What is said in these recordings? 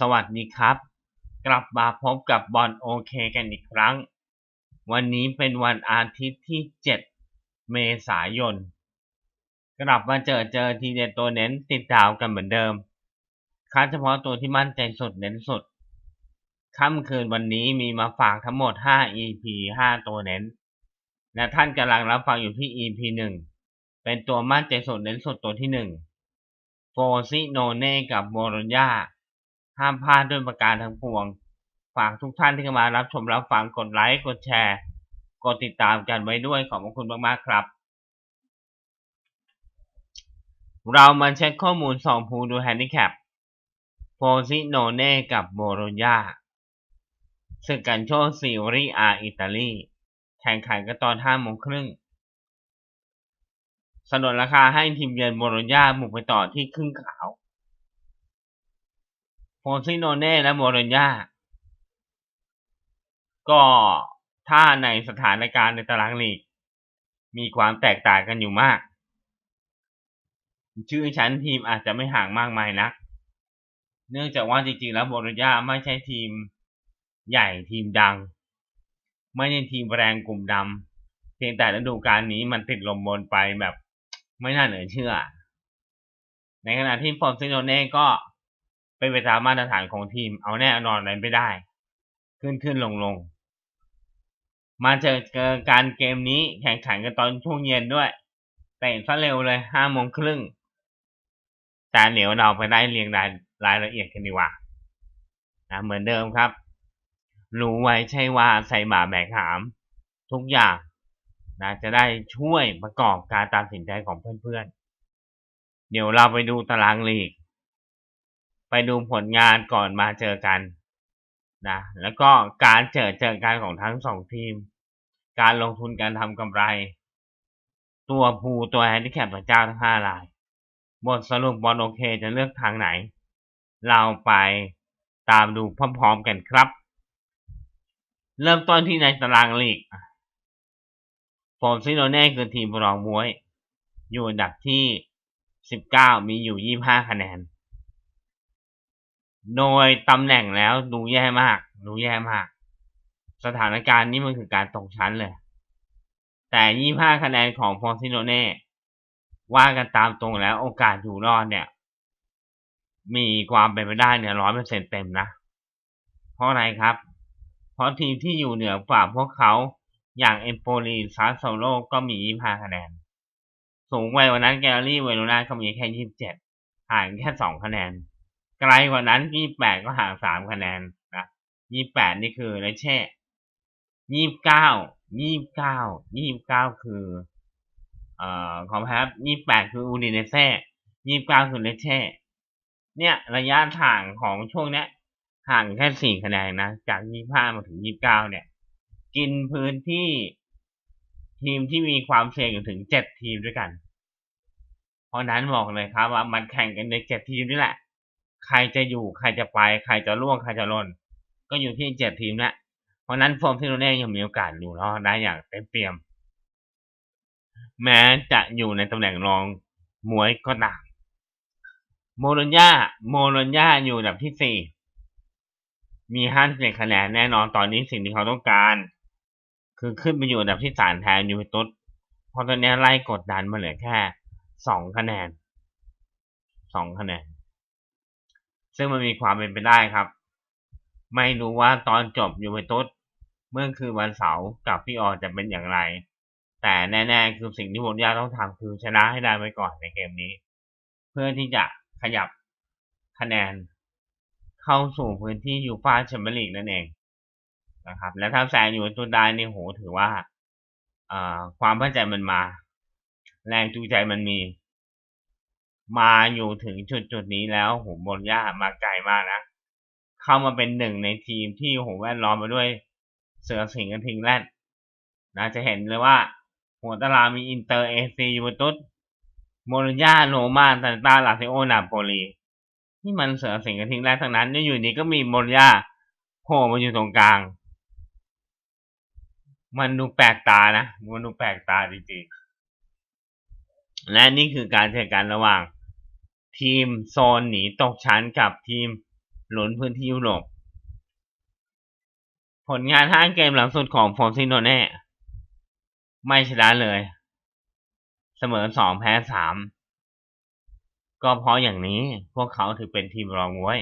สวัสดีครับ กลับมาพบกับบอลโอเคกันอีกครั้ง วันนี้เป็นวันอาทิตย์ที่ 7 เมษายน กลับมาเจอเจอทีเด็ดตัวเน้นติดดาวกันเหมือนเดิม คัดเฉพาะตัวที่มั่นใจสุดเน้นสุด ค่ำคืนวันนี้มีมาฝากทั้งหมด 5 EP 5 ตัวเน้น และท่านกำลังรับฟังอยู่ที่ EP 1 เป็นตัวมั่นใจสุดเน้นสุดตัวที่ 1 โฟซิโนเน่กับโมโรญา ห้ามพลาดด้วยประการทั้งปวง ฝากทุกท่านที่เข้ามารับชมรับฟังกดไลค์กดแชร์ กดติดตามกันไว้ด้วยขอบคุณมากๆครับ เรามาเช็คข้อมูลสองภูดูแฮนดิแคปโฟซิโนเน่กับโมโรญาศึกกันโชว์ซีรีอาอิตาลีแข่งขันกันตอน5โมงครึ่งสนนราคาให้ทีมเยือนโมโรญาบุกไปต่อที่ครึ่งขาว โฟซิโนเน่และโมโรญาก็ถ้าในสถานการณ์ในตารางลีก มีความแตกต่างกันอยู่มาก ชื่อชั้นทีมอาจจะไม่ห่างมากมายนัก เนื่องจากว่าจริงๆ แล้วโมโรญาไม่ใช่ทีมใหญ่ทีมดัง ไม่ใช่ทีมแรงกลุ่มดำเพียงแต่ฤดูกาลนี้มันติดลมบนไปแบบไม่น่าเหนือเชื่อ ในขณะที่ฟอร์ซิโนเน่ก็ เป็นไปตามมาตรฐานของทีม เอาแน่นอนอะไรไม่ได้ ขึ้นขึ้นลงลงมาเจอการเกมนี้แข่งขันกันตอนช่วงเย็นด้วยเตะซะเร็วเลยห้าโมงครึ่งแต่เดี๋ยวเราไปได้เรียงรายรายละเอียดกันดีกว่านะเหมือนเดิมครับ รู้ไว้ใช่ว่าใส่บาแบกหาม ทุกอย่างนะจะได้ช่วยประกอบการตัดสินใจของเพื่อนๆเดี๋ยวเราไปดูตารางลีก ไปดูผลงานก่อนมาเจอกันนะแล้วก็การเจอเจอกันของทั้งสองทีม การลงทุนการทำกำไร ตัวภูตัวแฮนดิแคปพระเจ้าทั้งห้าราย บทสรุปบอลโอเคจะเลือกทางไหน เราไปตามดูพร้อมๆกันครับ เริ่มต้นที่ในตารางลีกฟอร์ซิโนเน่คือทีมรองมวย อยู่อันดับที่ 19 มีอยู่ 25 คะแนน โดยตำแหน่งแล้วดูแย่มาก ดูแย่มาก สถานการณ์นี้มันคือการตกชั้นเลย แต่ 25 คะแนนของฟอซิโนเน่ว่ากันตามตรงแล้วโอกาสอยู่รอดเนี่ย มีความเป็นไปได้เนี่ยร้อยเปอร์เซ็นเต็มนะ เพราะอะไรครับ เพราะทีมที่อยู่เหนือฝ่าพวกเขาอย่างเอมโปลีซาโซโลก็มี 25 คะแนน สูงกว่านั้นแกลลี่เวโรนาก็มีแค่ 27 ห่างแค่ 2 คะแนน ไกลกว่านั้น28ก็ห่าง3คะแนนนะ28นี่คือเลเช่29 29 29คือเอ่อขอครับ28คืออูดิเนเซ่29คือเลเช่เนี่ยระยะห่างของช่วงเนี้ยห่างแค่4คะแนนนะ จาก25มาถึง29เนี่ย กินพื้นที่ทีมที่มีความเสี่ยงอยู่ถึงเจ็ดทีมด้วยกัน เพราะนั้นบอกเลยครับว่ามันแข่งกันในเจ็ดทีมนี่แหละ ใครจะอยู่ใครจะไป ใครจะล่วงใครจะล่น ก็อยู่ที่เจ็ดทีมนะเพราะนั้นฟอร์มที่เรเน่ยังมีโอกาสอยู่รอดได้อย่างเต็มเปี่ยม แม้จะอยู่ในตำแหน่งรองมวยก็ตามโมโลญาโมโลญาอยู่อันดับที่สี่มีห้าสิบเอ็ดคะแนนแน่นอนตอนนี้สิ่งที่เขาต้องการ คือขึ้นไปอยู่อันดับที่สามแทนยูเวนตุสเพราะตอนนี้ไล่กดดันมาเหลือแค่สองคะแนนสองคะแนน ซึ่งมันมีความเป็นไปได้ครับ ไม่รู้ว่าตอนจบยูเวนตุสเมื่อคือวันเสาร์กับพี่ออจะเป็นอย่างไร แต่แน่ๆคือสิ่งที่โมยาต้องทำคือชนะให้ได้ไว้ก่อนในเกมนี้ เพื่อที่จะขยับคะแนนเข้าสู่พื้นที่ยูฟาแชมเปี้ยนลีกนั่นเองนะครับ แล้วถ้าแซงอยู่ตัวได้นี่โหถือว่าความมั่นใจมันมา แรงจูงใจมันมี มาอยู่ถึงจุดจุดนี้แล้วโหบนย่ามาไกลมากนะ เข้ามาเป็นหนึ่งในทีมที่โหแวดล้อมมาด้วย เสือสิงกันทิงแรดนะจะเห็นเลยว่า หัวตารางมีอินเตอร์เอซียูเวนตุสโมโรญาโรมาตันตาลาเซโอนาโปลีนี่มันเสือสิงกันทิงแรดทั้งนั้นอยู่นี้ก็มีโมโรญาโผล่มาอยู่ตรงกลาง มันดูแปลกตานะมันดูแปลกตาจริงๆและนี่คือการเจอกันระหว่าง ทีมโซนหนีตกชั้นกับทีมลุ้นพื้นที่ยุโรปผลงานห้าเกมหลังสุดของโฟซิโนเน่ไม่ชนะเลย เสมอสองแพ้สามก็เพราะอย่างนี้พวกเขาถือเป็นทีมรองไว้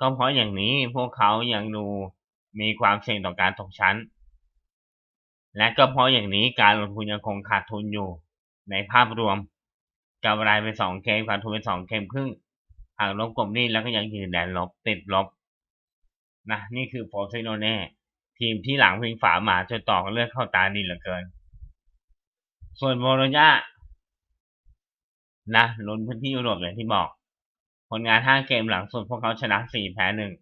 ก็เพราะอย่างนี้พวกเขายังดูมีความเสี่ยงต่อการตกชั้น และก็เพราะอย่างนี้การลงทุนยังคงขาดทุนอยู่ในภาพรวม กำไรไปสองเกมขาดทุนไปสองเกมครึ่งหากลบกลบนี้แล้วก็ยังยืนแดนลบติดลบนะนี่คือโฟร์ซิโนเน่ทีมที่หลังพิงฝาหมาจนต่อเลือกเข้าตาดีเหลือเกิน ส่วนโบโลญานะลุ้นพื้นที่ยุโรปอย่างที่บอก ผลงานห้าเกมหลังสุดพวกเขาชนะสี่แพ้หนึ่ง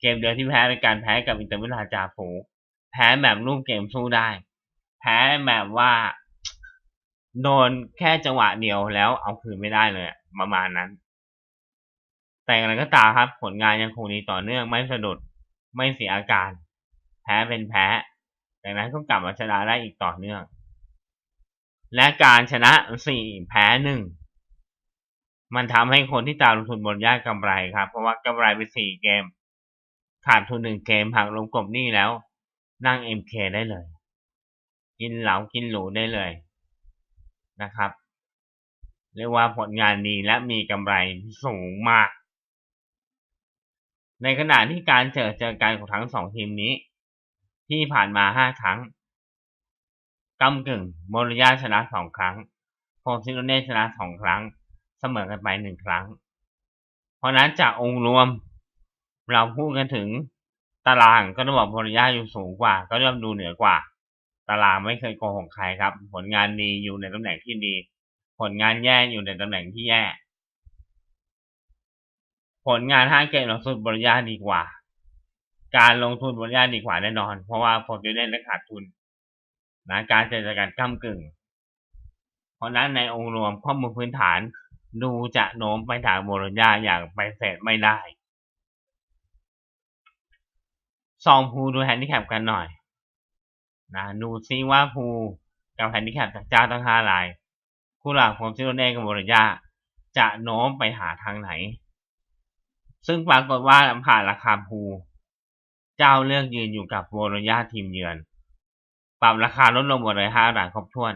เกมเดียวที่แพ้เป็นการแพ้กับอินเตอร์มิลานจาฝูแพ้แบบรูปเกมสู้ได้ แพ้แบบว่า โดนแค่จังหวะเดียวแล้วเอาคืนไม่ได้เลยประมาณนั้น แต่อย่างไรก็ตามครับ ผลงานยังคงดีต่อเนื่องไม่สะดุดไม่เสียอาการ แพ้เป็นแพ้ดังนั้นก็กลับมาชนะได้อีกต่อเนื่อง และการชนะสี่แพ้หนึ่งมันทำให้คนที่ตามลงทุนบนยากกำไรครับ เพราะว่ากำไรไปสี่เกม ขาดทุนหนึ่งเกมหักลงกบหนี้แล้ว นั่ง MK ได้เลย กินเหลากินหรูได้เลย นะครับ เรียกว่าผลงานดีและมีกำไรสูงมาก ในขณะที่การเจอเจอกันของทั้งสองทีมนี้ ที่ผ่านมาห้าครั้งกำกึ่งโมริยาชนะสองครั้งโฟซิโนเน่ชนะสองครั้ง เสมอกันไปหนึ่งครั้ง เพราะนั้นจากองค์รวม เราพูดกันถึงตารางก็ต้องบอกโมริยาอยู่สูงกว่า ก็ย่อมดูเหนือกว่า ตารางไม่เคยโกหกใครครับ ผลงานดีอยู่ในตำแหน่งที่ดี ผลงานแย่อยู่ในตำแหน่งที่แย่ ผลงานห้าเกมลงสุดบริยาดีกว่า การลงทุนบริยาดีกว่าแน่นอน เพราะว่าโฟร์จูเน่และขาดทุนนะการเจรจาการก้ากึ่ง เพราะนั้นในองค์รวมข้อมูลพื้นฐานดูจะโน้มไปทางโบโลญญาอย่างไปเสร็จไม่ได้ ซองภูดูแฮนดิแคปกันหน่อย นะดูซิว่าภูกับแฮนดิแคปจากเจ้าทั้งห้าราย คู่หลักผมซิโรเน่กับโบโลญญาจะโน้มไปหาทางไหน ซึ่งปรากฏว่าผ่านราคาภู เจ้าเลือกยืนอยู่กับโบโลญญาทีมเยือน ปรับราคาลดลงหมดเลยห้ารายครบถ้วน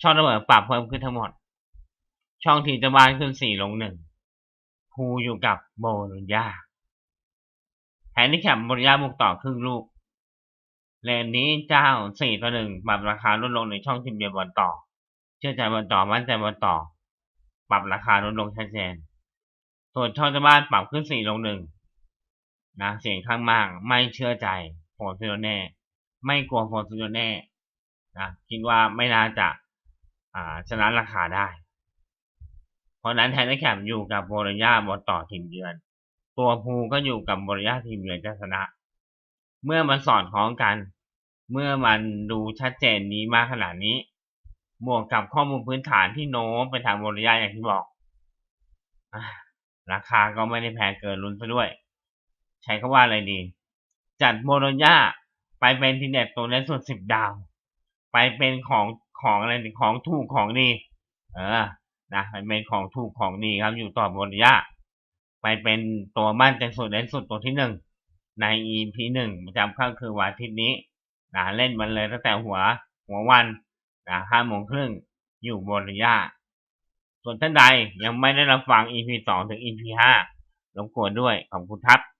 ช่องระเบิดปรับเพิ่มขึ้นทั้งหมด ช่องทีจะบ้านขึ้นสี่ลงหนึ่งภูอยู่กับโบโลญญาแฮนดิแคปบริยาบุกต่อครึ่งลูก เลนนี้เจ้าสี่ต่อหนึ่งปรับราคาลดลงในช่องทีมเยือนบอลต่อ เชื่อใจบอลต่อมั่นใจบอลต่อ ปรับราคาลดลงชัดเจนส่วนช่องจะบ้านปรับขึ้นสี่ลงหนึ่งนะเสียงข้างมากไม่เชื่อใจโฟนซิโนเน่ไม่กลัวโฟนซิโนเน่นะคิดว่าไม่น่าจะอ่าชนะราคาได้ เพราะนั้นแฮนแคปอยู่กับโบรยาบอลต่อทีมเยือน ตัวภูก็อยู่กับบริยาทีมเยือนจะชนะ เมื่อมันสอดคล้องกัน เมื่อมันดูชัดเจนนี้มากขนาดนี้บวกกับข้อมูลพื้นฐานที่โน้มไปทางบริยาอย่างที่บอกอราคาก็ไม่ได้แพงเกินลุ้นซะด้วย ใช้คำว่าอะไรดี จัดโมโรยาไปเป็นทีเด็ดตัวเล่นสุดสิบดาว ไปเป็นของของอะไรของถูกของดีเออนะไปเป็นของถูกของดีครับอยู่ต่อโมโรยาไปเป็นตัวมั่นใจสุดเล่นสุดตัวที่หนึ่ง ใน EP หนึ่งประจำค่ำคือวันอาทิตย์นี้นะเล่นมันเลยตั้งแต่หัวหัววันนะห้าโมงครึ่งอยู่บนระยาส่วนท่านใดยังไม่ได้รับฟัง EP สองถึง EP ห้ารบกวนด้วยขอบคุณครับ